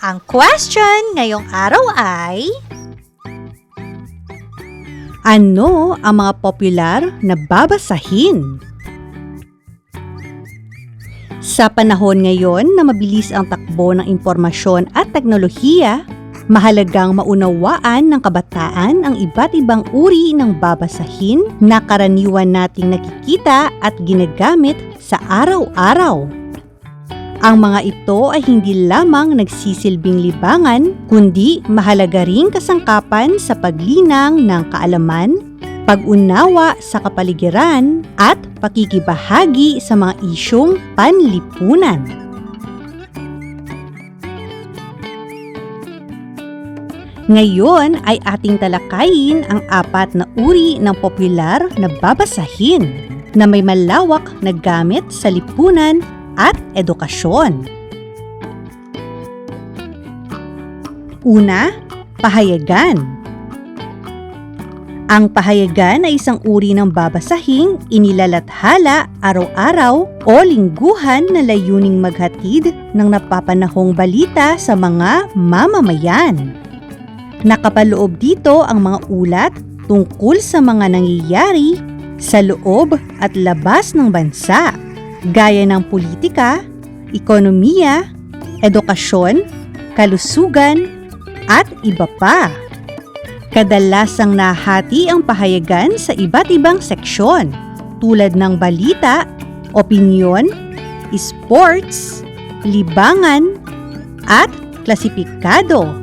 Ang question ngayong araw ay... Ano ang mga popular na babasahin? Sa panahon ngayon na mabilis ang takbo ng impormasyon at teknolohiya, mahalagang maunawaan ng kabataan ang iba't ibang uri ng babasahin na karaniwan nating nakikita at ginagamit sa araw-araw. Ang mga ito ay hindi lamang nagsisilbing libangan, kundi mahalaga ring kasangkapan sa paglinang ng kaalaman, pag-unawa sa kapaligiran, at pakikibahagi sa mga isyong panlipunan. Ngayon ay ating talakayin ang apat na uri ng popular na babasahin na may malawak na gamit sa lipunan at edukasyon. Una, pahayagan. Ang pahayagan ay isang uri ng babasahing inilalathala araw-araw o lingguhan na layuning maghatid ng napapanahong balita sa mga mamamayan. Nakapaloob dito ang mga ulat tungkol sa mga nangyayari sa loob at labas ng bansa gaya ng politika, ekonomiya, edukasyon, kalusugan, at iba pa. Kadalasang nahati ang pahayagan sa iba't ibang seksyon tulad ng balita, opinyon, sports, libangan, at klasipikado.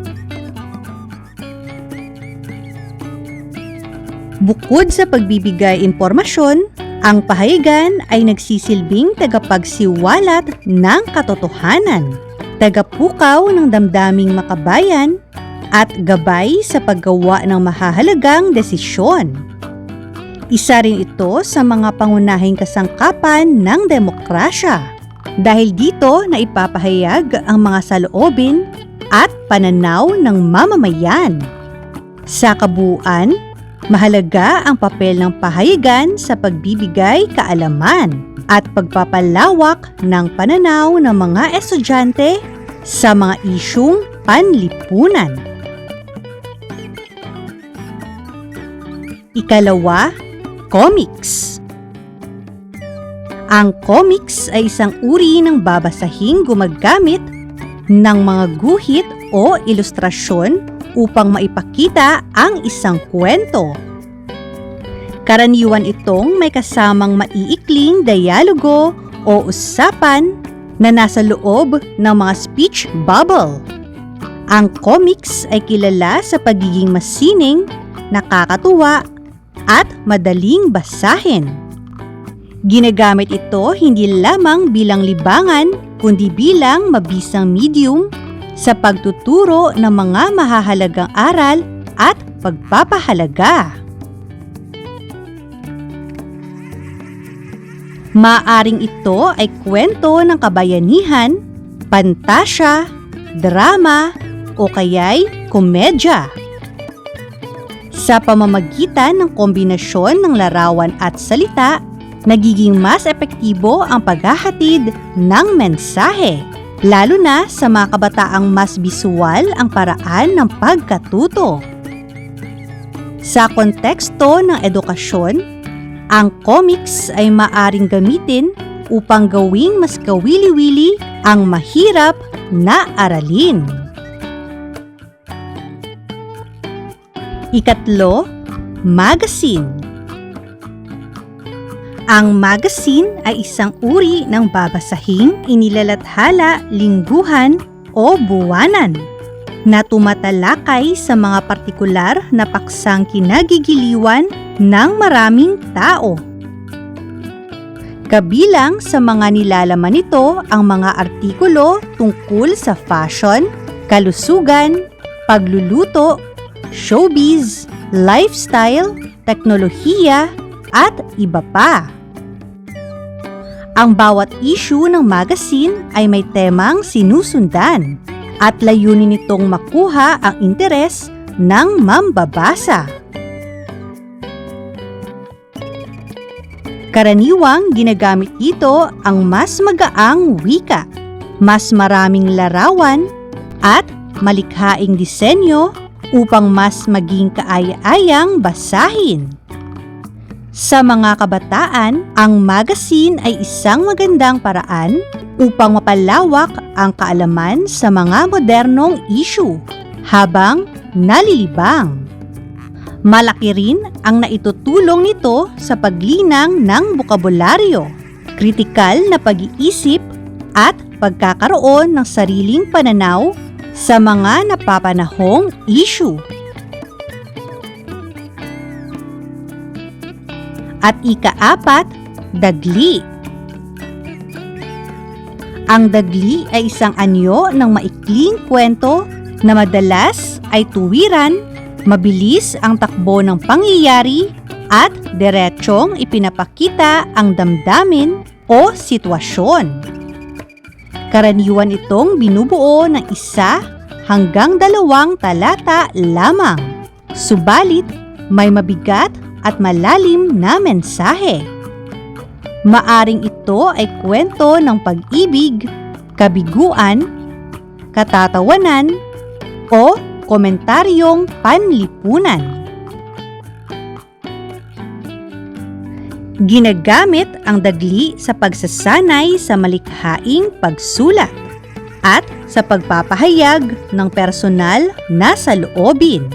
Bukod sa pagbibigay impormasyon, ang pahayagan ay nagsisilbing tagapagsiwalat ng katotohanan, tagapukaw ng damdaming makabayan, at gabay sa paggawa ng mahahalagang desisyon. Isa rin ito sa mga pangunahing kasangkapan ng demokrasya dahil dito na ipapahayag ang mga saloobin at pananaw ng mamamayan. Sa kabuuan, mahalaga ang papel ng pahayagan sa pagbibigay kaalaman at pagpapalawak ng pananaw ng mga estudyante sa mga isyung panlipunan. Ikalawa, comics. Ang comics ay isang uri ng babasahing gumagamit ng mga guhit o ilustrasyon upang maipakita ang isang kwento. Karaniwan itong may kasamang maiikling dialogo o usapan na nasa loob ng mga speech bubble. Ang comics ay kilala sa pagiging masining, nakakatuwa, at madaling basahin. Ginagamit ito hindi lamang bilang libangan, kundi bilang mabisang medium sa pagtuturo ng mga mahahalagang aral at pagpapahalaga. Maaring ito ay kwento ng kabayanihan, pantasya, drama, o kaya'y komedya. Sa pamamagitan ng kombinasyon ng larawan at salita, nagiging mas epektibo ang paghahatid ng mensahe, lalo na sa mga kabataang mas bisual ang paraan ng pagkatuto. Sa konteksto ng edukasyon, ang comics ay maaring gamitin upang gawing mas kawili-wili ang mahirap na aralin. Ikatlo, magazine. Ang magazine ay isang uri ng babasahing inilalathala lingguhan o buwanan na tumatalakay sa mga partikular na paksang kinagigiliwan ng maraming tao. Kabilang sa mga nilalaman nito ang mga artikulo tungkol sa fashion, kalusugan, pagluluto, showbiz, lifestyle, teknolohiya, at iba pa. Ang bawat issue ng magazine ay may temang sinusundan at layunin nitong makuha ang interes ng mambabasa. Karaniwang ginagamit dito ang mas magaang wika, mas maraming larawan, at malikhaing disenyo upang mas maging kaaya-ayang basahin. Sa mga kabataan, ang magazine ay isang magandang paraan upang mapalawak ang kaalaman sa mga modernong issue habang nalilibang. Malaki rin ang naitutulong nito sa paglinang ng bokabularyo, kritikal na pag-iisip at pagkakaroon ng sariling pananaw sa mga napapanahong issue. At ika-apat, dagli. Ang dagli ay isang anyo ng maikling kwento na madalas ay tuwiran, mabilis ang takbo ng pangyayari at diretsyong ipinapakita ang damdamin o sitwasyon. Karaniwan itong binubuo ng isa hanggang dalawang talata lamang. Subalit, may mabigat at malalim na mensahe. Maaring ito ay kwento ng pag-ibig, kabiguan, katatawanan, o komentaryong panlipunan. Ginagamit ang dagli sa pagsasanay sa malikhaing pagsulat at sa pagpapahayag ng personal na saloobin.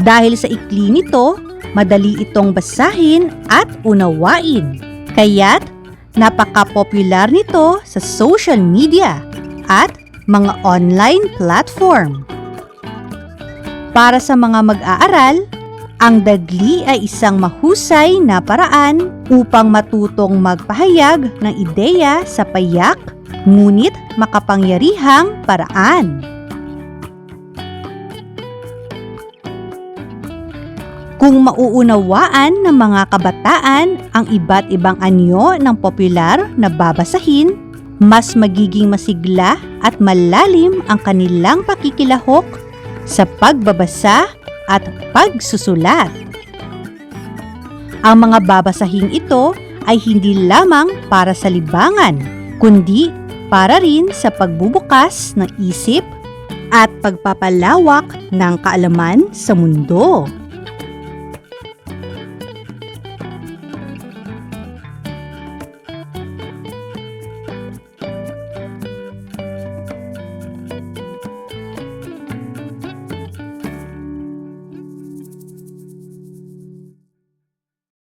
Dahil sa ikli nito, madali itong basahin at unawain. Kaya't napaka-popular nito sa social media at mga online platform. Para sa mga mag-aaral, ang dagli ay isang mahusay na paraan upang matutong magpahayag ng ideya sa payak ngunit makapangyarihang paraan. Kung mauunawaan ng mga kabataan ang iba't ibang anyo ng popular na babasahin, mas magiging masigla at malalim ang kanilang pakikilahok sa pagbabasa at pagsusulat. Ang mga babasahing ito ay hindi lamang para sa libangan, kundi para rin sa pagbubukas ng isip at pagpapalawak ng kaalaman sa mundo.